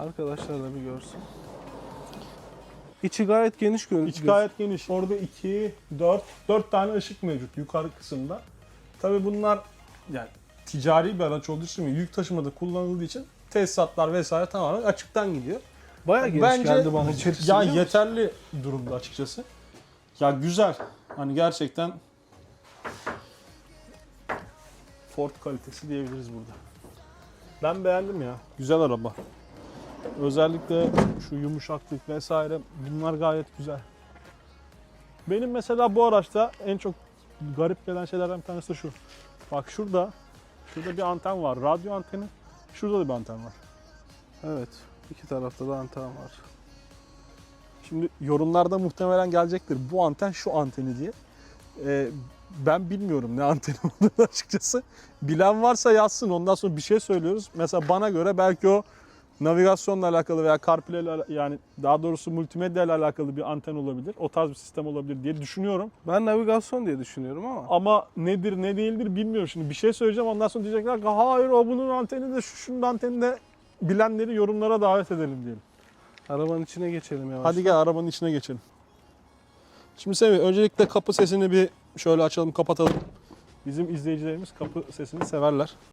Arkadaşlar da bir görsün. İçi gayet geniş görünüyor. İç gayet geniş. Orada 2, 4, 4 tane ışık mevcut yukarı kısımda. Tabii bunlar yani ticari bir araç olduğu için yük taşımada kullanıldığı için tesisatlar vesaire tamamen açıktan gidiyor. Bayağı geniş Bence geldi bana içerisi. ya yeterli durumda açıkçası. Ya güzel. Hani gerçekten Ford kalitesi diyebiliriz burada. Ben beğendim ya. Güzel araba. Özellikle şu yumuşaklık vesaire bunlar gayet güzel. Benim mesela bu araçta en çok garip gelen şeylerden bir tanesi de şu. Bak şurada şurada bir anten var. Radyo anteni. Şurada da bir anten var. Evet. İki tarafta da anten var. Şimdi yorumlarda muhtemelen gelecektir bu anten şu anteni diye. Ee, ben bilmiyorum ne anteni olduğunu açıkçası. Bilen varsa yazsın ondan sonra bir şey söylüyoruz. Mesela bana göre belki o navigasyonla alakalı veya CarPlay ile yani daha doğrusu multimedya ile alakalı bir anten olabilir. O tarz bir sistem olabilir diye düşünüyorum. Ben navigasyon diye düşünüyorum ama. Ama nedir ne değildir bilmiyorum. Şimdi bir şey söyleyeceğim ondan sonra diyecekler ki hayır o bunun anteni de şu şunun anteni de bilenleri yorumlara davet edelim diyelim. Arabanın içine geçelim yavaş. Hadi gel arabanın içine geçelim. Şimdi Semih öncelikle kapı sesini bir şöyle açalım kapatalım. Bizim izleyicilerimiz kapı sesini severler.